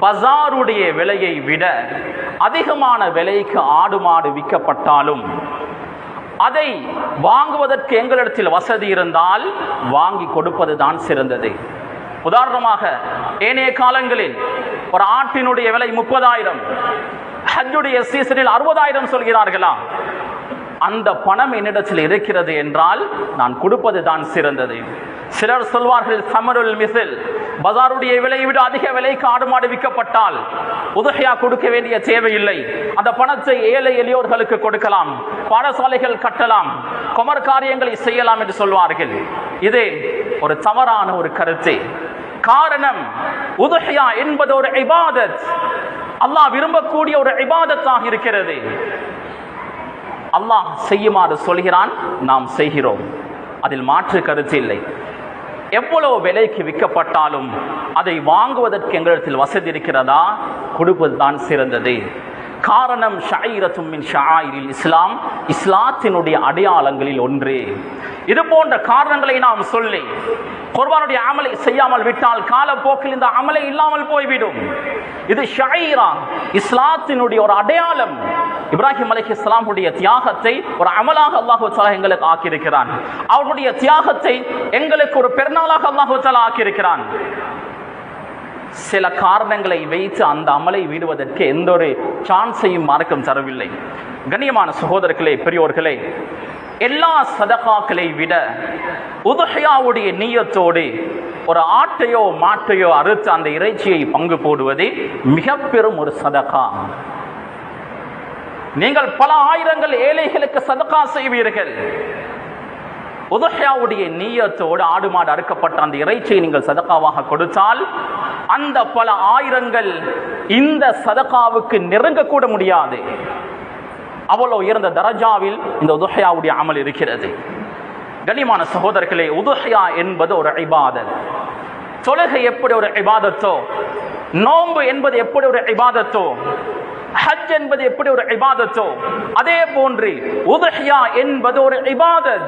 பஜாருடைய விலையை விட அதிகமான விலைக்கு ஆடு மாடு விற்கப்பட்டாலும் அதை வாங்குவதற்கு எங்களிடத்தில் வசதி இருந்தால் வாங்கி கொடுப்பது தான் சிறந்தது. உதாரணமாக ஏனைய காலங்களில் ஒரு ஆட்டினுடைய விலை முப்பதாயிரம் ஹஜ்ஜுடைய சீசனில் அறுபதாயிரம் சொல்கிறார்களா? அந்த பணம் என்னிடத்தில் இருக்கிறது என்றால் நான் கொடுப்பது தான் சிறந்தது. சிலர் சொல்வார்கள் சமருல் மிசில். பஜாருடைய விலையை விட அதிக விலைக்கு ஆடு மாடு விற்கப்பட்டால் உதகையா கொடுக்க வேண்டிய தேவையில்லை. அந்த பணத்தை ஏழை எளியோர்களுக்கு கொடுக்கலாம் பாடசாலைகள் கட்டலாம் குமர் காரியங்களை செய்யலாம் என்று சொல்வார்கள். இது ஒரு தவறான ஒரு கருத்து. காரணம் உதகையா என்பது ஒரு இபாதத். அல்லாஹ் விரும்பக்கூடிய ஒரு இபாதத்தாக இருக்கிறது. அல்லாஹ் செய்யுமாறு சொல்கிறான் நாம் செய்கிறோம். அதில் மாற்று கருத்து இல்லை. எவ்வளவு விலைக்கு விற்கப்பட்டாலும் அதை வாங்குவதற்கு எங்களிடத்தில் வசதி இருக்கிறதா? கொடுப்பது தான் சிறந்தது. காரணம் ஷாயிரத்தும் மின் ஷாயிரில் இஸ்லாம் இஸ்லாத்தினுடைய அடையாளங்களில் ஒன்று. இது போன்ற காரணங்களை நாம் சொல்லி குர்பானுடைய அமலை செய்யாமல் விட்டால் காலப்போக்கில் இந்த அமலை இல்லாமல் போய்விடும். இது ஷாயிரா இஸ்லாத்தினுடைய ஒரு அடையாளம். இப்ராஹிம் அலஹி இஸ்லாமுடைய தியாகத்தை ஒரு அமலாக அல்லாஹு எங்களுக்கு ஆக்கியிருக்கிறான். அவருடைய தியாகத்தை எங்களுக்கு ஒரு பெருநாளாக அல்லாஹு ஆக்கியிருக்கிறான். சில காரணங்களை வைத்து அந்த அமலை விடுவதற்கு எந்த ஒரு சான்ஸையும் மார்க்கம் தரவில்லை. கண்ணியமான சகோதரர்களே பெரியோர்களே எல்லா சதகாக்களை விட உதுஹையாவுடைய நீயத்தோடு ஒரு ஆட்டையோ மாட்டையோ அறுத்து அந்த இறைச்சியை பங்கு போடுவது மிக பெரும் ஒரு சதகா. நீங்கள் பல ஆயிரங்கள் ஏழைகளுக்கு சதகா செய்வீர்கள். உதுஹையாவுடைய நீயத்தோடு ஆடு மாடு அறுக்கப்பட்ட அந்த இறைச்சியை நீங்கள் சதகாவாக கொடுத்தால் அந்த பல ஆயிரங்கள் இந்த சதகாவுக்கு நெருங்கக்கூட முடியாது. அவ்வளவு உயர்ந்த தரஜாவில் இந்த உதுஹையாவுடைய அமல் இருக்கிறது. கனிமான சகோதரர்களே உதுஹையா என்பது ஒரு இபாதத். தொழுகை எப்படி ஒரு இபாதத்தோ நோன்பு என்பது எப்படி ஒரு இபாதத்தோ ஹஜ் என்பது எப்படி ஒரு இபாதத்தோ அதே போன்று உதஹியா என்பது ஒரு இபாதத்.